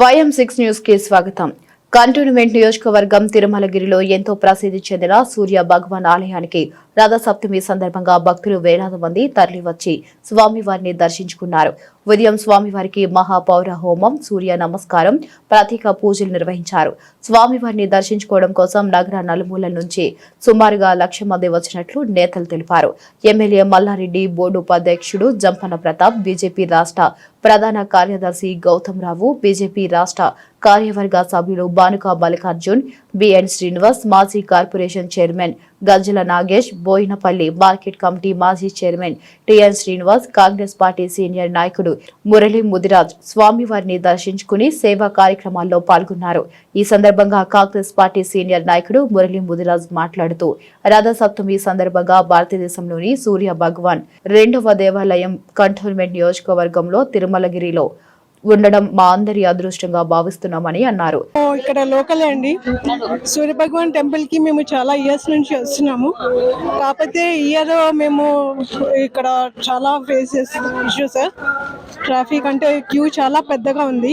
YM six న్యూస్కి స్వాగతం. Cantonment నియోజకవర్గం తిరుమలగిరిలో ఎంతో ప్రసిద్ధి చెందిన సూర్య భగవాన్ ఆలయానికి రథసప్తమి సందర్భంగా భక్తులు వేలాది మంది తరలివచ్చి స్వామివారిని దర్శించుకున్నారు. ఉదయం స్వామివారికి మహాపౌర హోమం సూర్య నమస్కారం ప్రతీక పూజలు నిర్వహించారు. స్వామివారిని దర్శించుకోవడం కోసం నగర నలుమూల నుంచి సుమారుగా లక్ష మంది వచ్చినట్లు నేతలు తెలిపారు. ఎమ్మెల్యే మల్లారెడ్డి బోర్డు ఉపాధ్యక్షుడు జంపన ప్రతాప్ బీజేపీ రాష్ట్ర ప్రధాన కార్యదర్శి గౌతమ్ రావు బీజేపీ రాష్ట్ర కార్యవర్గ సభ్యులు బానుక మల్లికార్జున్ బిఎన్ శ్రీనివాస్ మాజీ corporation chairman Gajjala Nagesh Boinapalli market committee మాజీ chairman TN Srinivas Congress party senior నాయకుడు మురళీ ముదిరాజ్ స్వామివారిని దర్శించుకుని సేవా కార్యక్రమాల్లో పాల్గొన్నారు. ఈ సందర్భంగా కాంగ్రెస్ పార్టీ సీనియర్ నాయకుడు మురళీ ముదిరాజ్ మాట్లాడుతూ రథసప్తమి సందర్భంగా భారతదేశంలోని సూర్య భగవాన్ రెండవ దేవాలయం కంటోన్మెంట్ నియోజకవర్గంలో తిరుమలగిరిలో ఉండడం మా అందరి అదృష్టంగా భావిస్తున్నామని అన్నారు. ఇక్కడ లోకలే అండి. సూర్య భగవాన్ టెంపుల్కి మేము చాలా ఇయర్స్ నుంచి వస్తున్నాము. కాకపోతే ఇయర్ మేము ఇక్కడ చాలా ఫేసెస్ ఇష్యూస్ ట్రాఫిక్ అంటే క్యూ చాలా పెద్దగా ఉంది.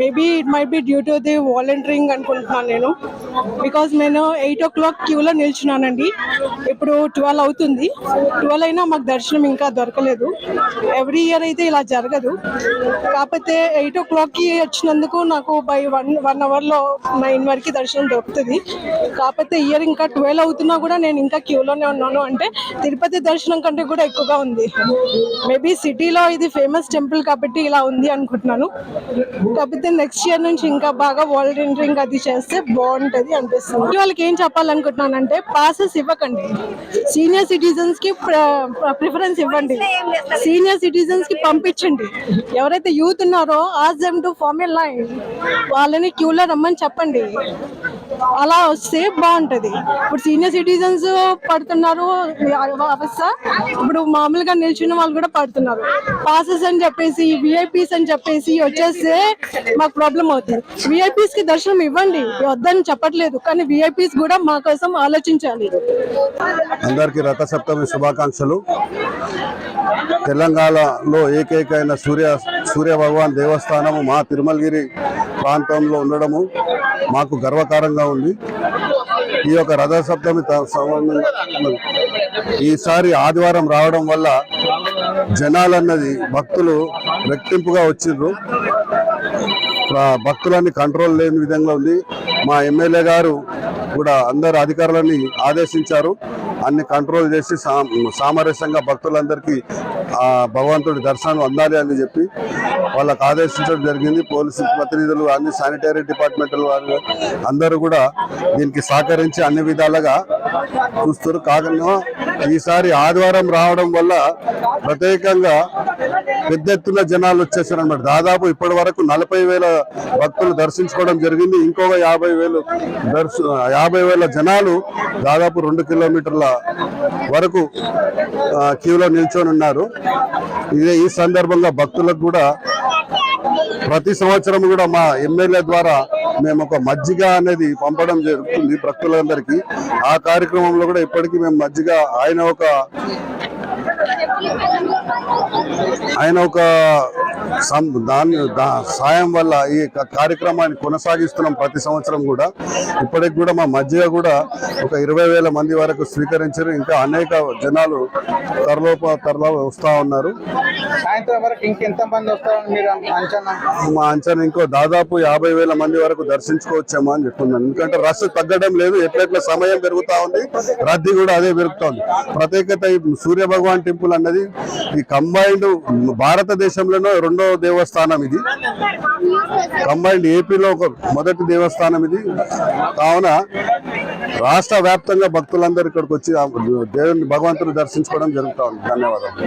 Maybe it might be due to the volunteering అనుకుంటున్నాను నేను. బికాజ్ నేను ఎయిట్ ఓ క్లాక్ క్యూలో నిల్చున్నానండి. ఇప్పుడు ట్వెల్వ్ అవుతుంది. ట్వెల్వ్ అయినా మాకు దర్శనం ఇంకా దొరకలేదు. ఎవ్రీ ఇయర్ అయితే ఇలా జరగదు. కాకపోతే ఎయిట్ ఓ క్లాక్కి వచ్చినందుకు నాకు బై వన్ వన్ అవర్లో నైన్ వరకు దర్శనం దొరుకుతుంది. కాకపోతే ఇయర్ ఇంకా ట్వెల్వ్ అవుతున్నా కూడా నేను ఇంకా క్యూలోనే ఉన్నాను. అంటే తిరుపతి దర్శనం కంటే కూడా ఎక్కువగా ఉంది. మేబీ సిటీలో ఇది ఫేమస్ టెంపుల్ టెంపుల్ కాబట్టి ఇలా ఉంది అనుకుంటున్నాను. కాకపోతే నెక్స్ట్ ఇయర్ నుంచి ఇంకా బాగా వాలంటీరింగ్ అది చేస్తే బాగుంటది అనిపిస్తుంది. వాళ్ళకి ఏం చెప్పాలనుకుంటున్నాను అంటే పాసెస్ ఇవ్వకండి. సీనియర్ సిటిజన్స్కి ప్రిఫరెన్స్ ఇవ్వండి. సీనియర్ సిటిజన్స్కి పంపించండి. ఎవరైతే యూత్ ఉన్నారో ask them to form a line వాళ్ళని క్యూలో రమ్మని చెప్పండి. అలా వస్తే బాగుంటుంది. ఇప్పుడు సీనియర్ సిటిజన్స్ పడుతున్నారు అవస్థ ఇప్పుడు మామూలుగా నిల్చున్న వాళ్ళు కూడా పడుతున్నారు. పాసెస్ అని చెప్పేసి విఐపీస్ అని చెప్పేసి వచ్చేస్తే మాకు ప్రాబ్లం అవుతుంది. విఐపీస్కి దర్శనం ఇవ్వండి. వద్దని చెప్పట్లేదు. కానీ విఐపీస్ కూడా మా కోసం ఆలోచించాలి. అందరికీ రథసప్తమి శుభాకాంక్షలు. తెలంగాణలో ఏకైకైన సూర్య సూర్య భగవాన్ దేవస్థానము మా తిరుమలగిరి ప్రాంతంలో ఉండడము. మాకు గర్వకారంగా ఉంది. ఈ యొక్క రథసప్తమి త- సంబంధంగా ఈసారి ఆదివారం రావడం వల్ల జనాలన్నది భక్తులు రెట్టింపుగా వచ్చిండ్రు భక్తులన్నీ కంట్రోల్ లేని విధంగా ఉంది. మా ఎమ్మెల్యే గారు కూడా అందరు అధికారులని ఆదేశించారు. అన్ని కంట్రోల్ చేసి సా- సామరస్యంగా భక్తులందరికీ భగవంతుడి దర్శనం అందాలి అని చెప్పి వాళ్ళకు ఆదేశించడం జరిగింది. పోలీసు ప్రతినిధులు అన్ని శానిటరీ డిపార్ట్మెంట్ వారు అందరూ కూడా దీనికి సహకరించి అన్ని విధాలుగా చూస్తారు కాకుండా ఈసారి ఆదివారం రావడం వల్ల ప్రత్యేకంగా పెద్ద ఎత్తున జనాలు వచ్చేసారు అనమాట దాదాపు ఇప్పటి వరకు నలభై వేల భక్తులు దర్శించుకోవడం జరిగింది. ఇంకొక యాభై వేలు దర్శ యాభై వేల జనాలు దాదాపు రెండు కిలోమీటర్ల వరకు క్యూలో నిల్చొని ఉన్నారు. ఇదే ఈ సందర్భంగా భక్తులకు కూడా ప్రతి సంవత్సరం కూడా మా ఎమ్మెల్యే ద్వారా మేము ఒక మజ్జిగ అనేది పంపడం జరుగుతుంది భక్తులందరికీ. ఆ కార్యక్రమంలో కూడా ఇప్పటికీ మేము మజ్జిగ ఆయన ఒక ఆయన ఒక దాని సాయం వల్ల ఈ కార్యక్రమాన్ని కొనసాగిస్తున్నాం ప్రతి సంవత్సరం కూడా. ఇప్పటికి కూడా మా మధ్య కూడా ఒక ఇరవై వేల మంది వరకు స్వీకరించారు. ఇంకా అనేక జనాలు త్వరలోప త్వరలో వస్తా ఉన్నారు. మా అంచనా ఇంకో దాదాపు యాభై వేల మంది వరకు దర్శించుకోవచ్చేమో అని చెప్తున్నాను. ఎందుకంటే రష్ తగ్గడం లేదు. ఎట్లెట్ల సమయం పెరుగుతా ఉంది. రద్దీ కూడా అదే పెరుగుతా ఉంది ప్రత్యేకత ఈ సూర్య భగవాన్ టెంపుల్ అన్నది ఈ కంబైన్డ్ భారతదేశంలోనే రెండో దేవస్థానం ఇది. కంబైన్డ్ ఏపీలో ఒక మొదటి దేవస్థానం ఇది. కావున రాష్ట్ర వ్యాప్తంగా భక్తులందరూ ఇక్కడికి వచ్చి దేవుని భగవంతుని దర్శించుకోవడం జరుగుతూ ఉంది. ధన్యవాదాలు.